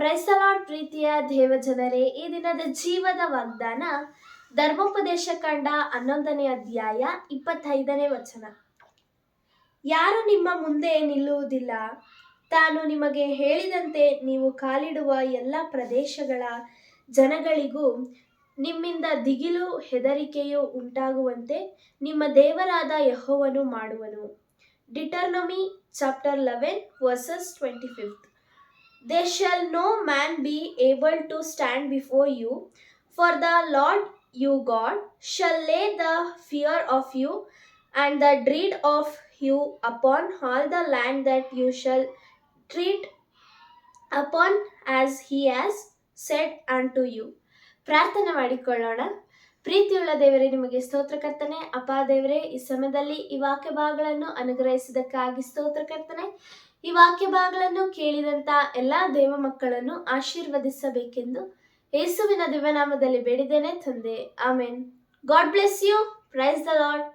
ಪ್ರೈಸಲಾಡ್ ಪ್ರೀತಿಯ ದೇವಜನರೇ ಈ ದಿನದ ಜೀವದ ವಾಗ್ದಾನ, ಧರ್ಮೋಪದೇಶ ಕಂಡ ಹನ್ನೊಂದನೇ ಅಧ್ಯಾಯ ಇಪ್ಪತ್ತೈದನೇ ವಚನ. ಯಾರು ನಿಮ್ಮ ಮುಂದೆ ನಿಲ್ಲುವುದಿಲ್ಲ? ತಾನು ನಿಮಗೆ ಹೇಳಿದಂತೆ ನೀವು ಕಾಲಿಡುವ ಎಲ್ಲ ಪ್ರದೇಶಗಳ ಜನಗಳಿಗೂ ನಿಮ್ಮಿಂದ ದಿಗಿಲು ಹೆದರಿಕೆಯು ಉಂಟಾಗುವಂತೆ ನಿಮ್ಮ ದೇವರಾದ ಯಹೋವನು ಮಾಡುವನು. Deuteronomy chapter eleven verses twenty fifth. There shall no man be able to stand before you, for the Lord you God shall lay the fear of you and the dread of you upon all the land that you shall treat upon as he has said unto you. ಪ್ರಾರ್ಥನೆ ಮಾಡಿಕೊಳ್ಳೋಣ ಪ್ರೀತಿಯುಳ್ಳ ದೇವರೇ ನಿಮಗೆ ಸ್ತೋತ್ರ ಕರ್ತನೆ ಅಪ್ಪ ದೇವರೇ ಈ ಸಮಯದಲ್ಲಿ ಈ ವಾಕ್ಯ ಭಾಗಗಳನ್ನು ಅನುಗ್ರಹಿಸಿದಕ್ಕಾಗಿ ಸ್ತೋತ್ರ ಕರ್ತನೆ ಈ ವಾಕ್ಯ ಭಾಗಗಳನ್ನು ಕೇಳಿದಂತ ಎಲ್ಲಾ ದೇವ ಮಕ್ಕಳನ್ನು ಆಶೀರ್ವದಿಸಬೇಕೆಂದು ಯೇಸುವಿನ ದಿವ್ಯನಾಮದಲ್ಲಿ ಬೇಡಿದ್ದೇನೆ ತಂದೆ. ಆಮೇನ್. God bless you. Praise the lord.